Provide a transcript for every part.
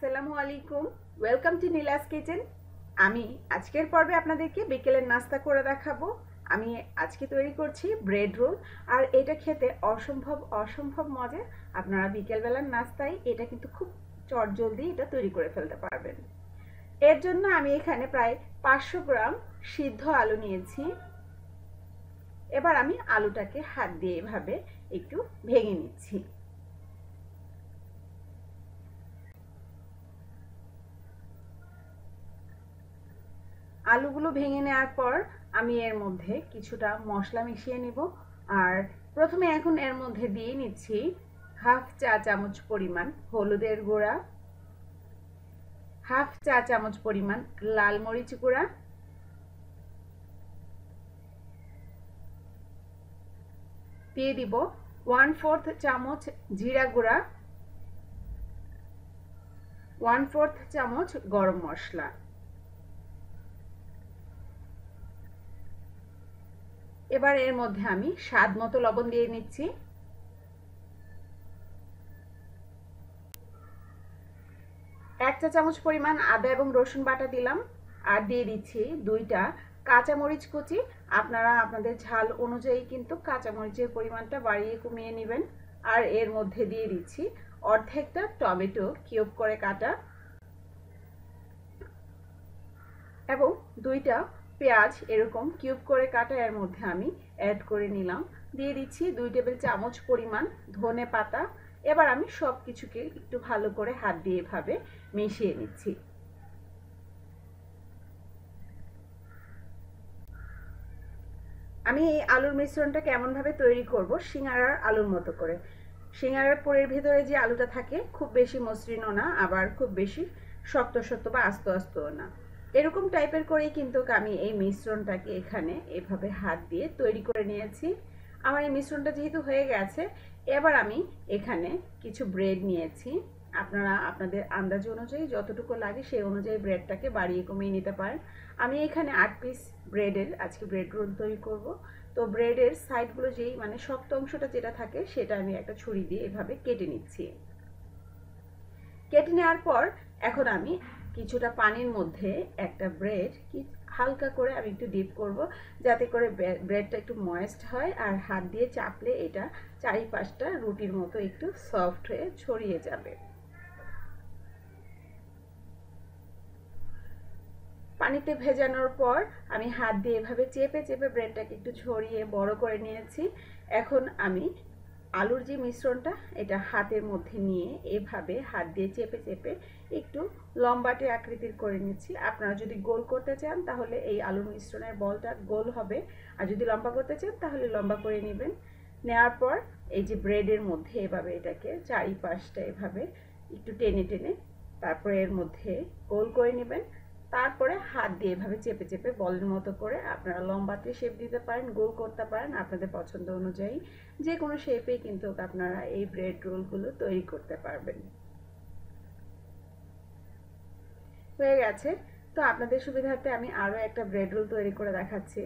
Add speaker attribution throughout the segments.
Speaker 1: আসসালামু আলাইকুম। Welcome to Neela's kitchen আমি আজকের পর্বে আপনাদেরকে বিকেলের নাস্তা করে দেখাবো। আমি আজকে তৈরি করছি ব্রেড রোল আর এটা খেতে অসম্ভব অসম্ভব মজা। আপনারা বিকেলবেলার নাস্তায় এটা কিন্তু খুব চটজলদি এটা তৈরি করে ফেলতে পারবেন। এর জন্য আমি এখানে প্রায় পাঁচশো গ্রাম সিদ্ধ আলু নিয়েছি। এবার আমি আলুটাকে হাত দিয়ে এভাবে একটু ভেঙে নিচ্ছি। আলুগুলো ভেঙে নেওয়ার পর আমি এর মধ্যে কিছুটা মশলা মিশিয়ে নিব। আর প্রথমে এখন এর মধ্যে দিয়ে নিচ্ছি হাফ চা চামচ পরিমাণ হলুদের গুঁড়া, হাফ চা চামচ পরিমাণ লাল মরিচ গুঁড়া, দিয়ে দিব ওয়ান ফোর্থ চামচ জিরা গুঁড়া, ওয়ান ফোর্থ চামচ গরম মশলা। এবার এর মধ্যে আমি স্বাদ মতো লবণ দিয়ে নিচ্ছি। এক চা চামচ পরিমাণ আদা এবং রসুন বাটা দিলাম আর দিয়ে দিচ্ছি দুইটা কাঁচামরিচ কুচি। আপনারা আপনাদের ঝাল অনুযায়ী কিন্তু কাঁচামরিচের পরিমাণটা বাড়িয়ে কমিয়ে নেবেন। আর এর মধ্যে দিয়ে দিচ্ছি অর্ধেকটা টমেটো কিউব করে কাটা। এবং দুইটা পেঁয়াজ এরকম কিউব করে কাটা, এর মধ্যে আমি অ্যাড করে নিলাম। দিয়ে দিচ্ছি দুই টেবিল চামচ পরিমাণ ধনে পাতা। এবার আমি সব কিছুকে একটু ভালো করে হাত দিয়ে এভাবে মিশিয়ে নিচ্ছি। আমি এই আলুর মিশ্রণটা কেমনভাবে তৈরি করব? সিঙ্গারার আলুর মতো করে। সিঙ্গারার পোড়ের ভেতরে যে আলুটা থাকে, খুব বেশি মসৃণও না, আবার খুব বেশি শক্ত শক্ত বা আস্ত আস্তও না। এরকম টাইপের করেই কিন্তু আমি এই মিশ্রণটাকে এখানে এভাবে হাত দিয়ে তৈরি করে নিয়েছি। আমার এই মিশ্রণটা যেহেতু হয়ে গেছে, এবার আমি এখানে কিছু ব্রেড নিয়েছি। আপনারা, আপনাদের আন্দাজ অনুযায়ী যতটুকু লাগে সেই অনুযায়ী ব্রেডটাকে বাড়িয়ে কমিয়ে নিতে পারেন। আমি এখানে আট পিস ব্রেডের, আজকে ব্রেড রোল তৈরি করব। তো ব্রেডের সাইডগুলো যেই মানে শক্ত অংশটা যেটা থাকে সেটা আমি একটা ছুরি দিয়ে এভাবে কেটে নিচ্ছি। কেটে নেওয়ার পর এখন আমি কিছুটা পানির মধ্যে একটা ব্রেড কি হালকা করে আমি একটু ডিপ করব, যাতে করে ব্রেডটা একটু ময়েস্ট হয় আর হাত দিয়ে চাপলে এটা চারিপাশটা রুটির মতো একটু সফট হয়ে ছড়িয়ে যাবে। পানিতে ভেজানোর পর আমি হাত দিয়ে এভাবে চেপে চেপে ব্রেডটাকে একটু ছড়িয়ে বড় করে নিয়েছি। এখন আমি আলুর যে মিশ্রণটা, এটা হাতের মধ্যে নিয়ে এভাবে হাত দিয়ে চেপে চেপে একটু লম্বাটে আকৃতির করে নিচ্ছি। আপনারা যদি গোল করতে চান, তাহলে এই আলুর মিশ্রণের বলটা গোল হবে। আর যদি লম্বা করতে চান, তাহলে লম্বা করে নেবেন। নেওয়ার পর এই যে ব্রেডের মধ্যে এভাবে এটাকে চারিপাশটা এভাবে একটু টেনে টেনে তারপরে এর মধ্যে গোল করে নেবেন। তারপরে হাত দিয়ে এভাবে চেপে চেপে বলের মতো করে আপনারা লম্বাতে শেপ দিতে পারেন, গোল করতে পারেন আপনাদের পছন্দ অনুযায়ী। যে কোনো শেপে কিন্তু আপনারা এই ব্রেড রোলগুলো তৈরি করতে পারবেন। হয়ে গেছে। তো আপনাদের সুবিধার্থে আমি আরও একটা ব্রেড রোল তৈরি করে দেখাচ্ছি।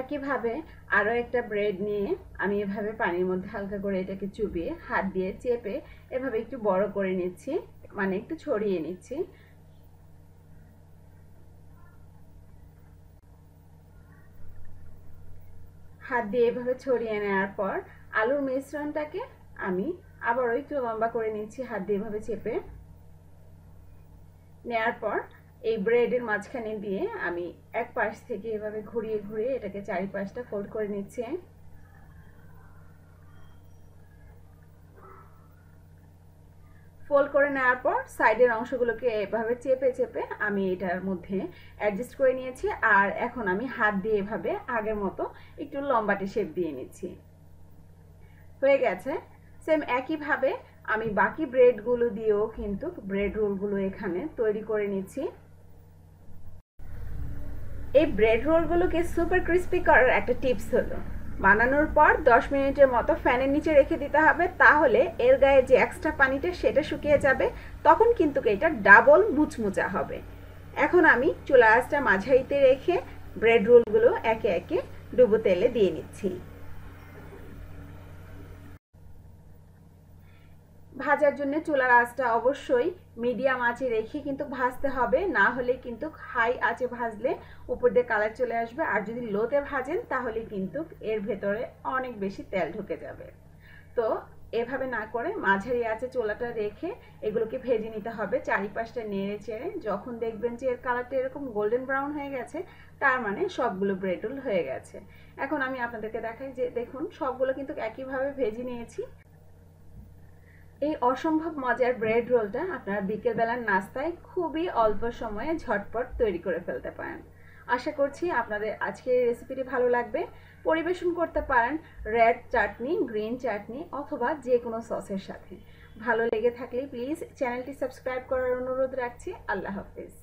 Speaker 1: একইভাবে আরও একটা ব্রেড নিয়ে আমি এভাবে পানির মধ্যে হালকা করে এটাকে চুবিয়ে হাত দিয়ে চেপে এভাবে একটু বড় করে নিচ্ছি মানে একটু ছড়িয়ে নিচ্ছি। হাত দিয়ে এভাবে ছড়িয়ে নেওয়ার পর আলুর মিশ্রণটাকে আমি আবারও একটু লম্বা করে নিচ্ছি, হাত দিয়ে এভাবে চেপে। নেয়ার পর এই ব্রেডের মাঝখানে দিয়ে আমি এক পাশ থেকে এভাবে ঘুরিয়ে ঘুরিয়ে এটাকে চারিপাশটা ফোল্ড করে নিচ্ছি। ফোল্ড করে নেওয়ার পর সাইডের অংশগুলোকে এভাবে চেপে চেপে আমি এটার মধ্যে অ্যাডজাস্ট করে নিয়েছি আর এখন আমি হাত দিয়ে এভাবে আগের মতো একটু লম্বাটে শেপ দিয়ে নিচ্ছি। হয়ে গেছে। সেম একইভাবে আমি বাকি ব্রেডগুলো দিয়েও কিন্তু ব্রেড রোলগুলো এখানে তৈরি করে নিচ্ছি। এই ব্রেড রোলগুলোকে সুপার ক্রিস্পি করার একটা টিপস হলো। বানানোর পর 10 মিনিটের মতো ফ্যানের নিচে রেখে দিতে হবে, তাহলে এর গায়ে যে এক্সট্রা পানিটা সেটা শুকিয়ে যাবে, তখন কিন্তু এটা ডাবল মুচমুচা হবে। এখন আমি চুলা আঁচটা মাঝারিতে রেখে ব্রেড রোলগুলো একে একে ডুবো তেলে দিয়ে নিচ্ছি। ভাজার জন্য চুলার আঁচটা অবশ্যই মিডিয়াম আঁচে রেখে কিন্তু ভাজতে হবে। না হলে কিন্তু হাই আঁচে ভাজলে উপর দিয়ে কালার চলে আসবে। আর যদি লোতে ভাজেন, তাহলে কিন্তু এর ভেতরে অনেক বেশি তেল ঢুকে যাবে। তো এভাবে না করে মাঝারি আছে চোলাটা রেখে এগুলোকে ভেজে নিতে হবে। চারিপাশটা নেড়ে চেড়ে যখন দেখবেন যে এর কালারটা এরকম গোল্ডেন ব্রাউন হয়ে গেছে, তার মানে সবগুলো ব্রেডুল হয়ে গেছে। এখন আমি আপনাদেরকে দেখাই যে দেখুন, সবগুলো কিন্তু একইভাবে ভেজে নিয়েছি। এই অসম্ভব মজার ব্রেড রোলটা আপনারা বিকেলবেলার নাস্তায় খুবই অল্প সময়ে ঝটপট তৈরি করে ফেলতে পারেন। আশা করছি আপনাদের আজকের এই রেসিপিটি ভালো লাগবে। পরিবেশন করতে পারেন রেড চাটনি গ্রিন চাটনি অথবা যে কোনো সসের সাথে। ভালো লেগে থাকলে প্লিজ চ্যানেলটি সাবস্ক্রাইব করার অনুরোধ রাখছি। আল্লাহ হাফিজ।